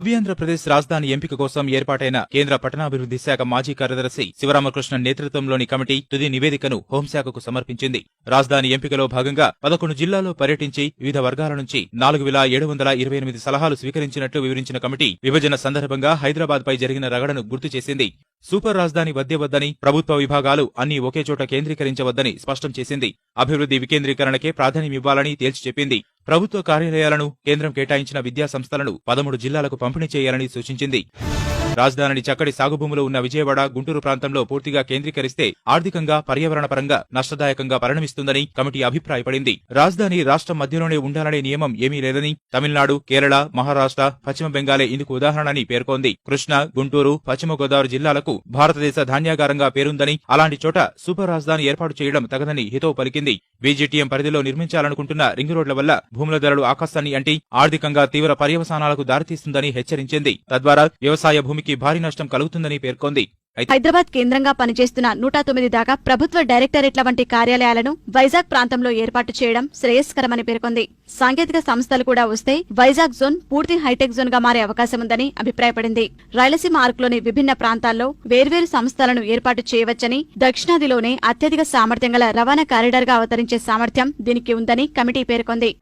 నవ్యాంధ్రప్రదేశ్ రాజధాని ఎంపిక కోసం ఏర్పాటైన కేంద్ర పట్టణాభివృద్ధి శాఖ మాజీ కార్యదర్శి శివరామకృష్ణ నేతృత్వంలోని కమిటీ తుది నివేదికను హోంశాఖకు సమర్పించింది. రాజధాని ఎంపికలో భాగంగా పదకొండు జిల్లాల్లో పర్యటించి వివిధ వర్గాల నుంచి నాలుగు వేల ఏడు వందల ఇరవై ఎనిమిది సలహాలు స్వీకరించినట్లు వివరించిన కమిటీ విభజన సందర్భంగా హైదరాబాద్ పై జరిగిన రగడను గుర్తు చేసింది. సూపర్ రాజధాని వద్దే వద్దని ప్రభుత్వ విభాగాలు అన్ని ఒకే చోట కేంద్రీకరించవద్దని స్పష్టం చేసింది. అభివృద్ధి వికేంద్రీకరణకే ప్రాధాన్యమివ్వాలని తేల్చి చెప్పింది. ప్రభుత్వ కార్యాలయాలను కేంద్రం కేటాయించిన విద్యా సంస్థలను పదమూడు జిల్లాలకు పంపిణీ చేయాలని సూచించింది. రాజధానిని చక్కటి సాగుభూములు ఉన్న విజయవాడ గుంటూరు ప్రాంతంలో పూర్తిగా కేంద్రీకరిస్తే ఆర్థికంగా పర్యావరణ పరంగా నష్టదాయకంగా పరిణమిస్తుందని కమిటీ అభిప్రాయపడింది. రాజధాని రాష్ట్రం మధ్యలోనే ఉండాలనే నియమం ఏమీ లేదని తమిళనాడు కేరళ మహారాష్ట్ర పశ్చిమ బెంగాలే ఇందుకు ఉదాహరణని పేర్కొంది. కృష్ణ గుంటూరు పశ్చిమ గోదావరి జిల్లాలకు భారతదేశ ధాన్యాగారంగా పేరుందని అలాంటి చోట సూపర్ రాజధాని ఏర్పాటు చేయడం తగదని హితవు పలికింది. బీజేటీఎం పరిధిలో నిర్మించాలనుకుంటున్న రింగ్ రోడ్ల వల్ల భూముల ధరలు ఆకాశాన్ని అంటి ఆర్థికంగా తీవ్ర పర్యవసానాలకు దారితీస్తుందని హెచ్చరించింది. తద్వారా వ్యవసాయ భూమికి భారీ నష్టం కలుగుతుందని పేర్కొంది. హైదరాబాద్ కేంద్రంగా పనిచేస్తున్న నూట తొమ్మిది దాకా ప్రభుత్వ డైరెక్టరేట్ల వంటి కార్యాలయాలను వైజాగ్ ప్రాంతంలో ఏర్పాటు చేయడం శ్రేయస్కరమని పేర్కొంది. సాంకేతిక సంస్థలు కూడా వస్తే వైజాగ్ జోన్ పూర్తి హైటెక్ జోన్గా మారే అవకాశం ఉందని అభిప్రాయపడింది. రాయలసీమ ఆర్క్లోని విభిన్న ప్రాంతాల్లో వేర్వేరు సంస్థలను ఏర్పాటు చేయవచ్చని దక్షిణాదిలోనే అత్యధిక సామర్థ్యం గల రవాణా కారిడార్గా అవతరించే సామర్థ్యం దీనికి ఉందని కమిటీ పేర్కొంది.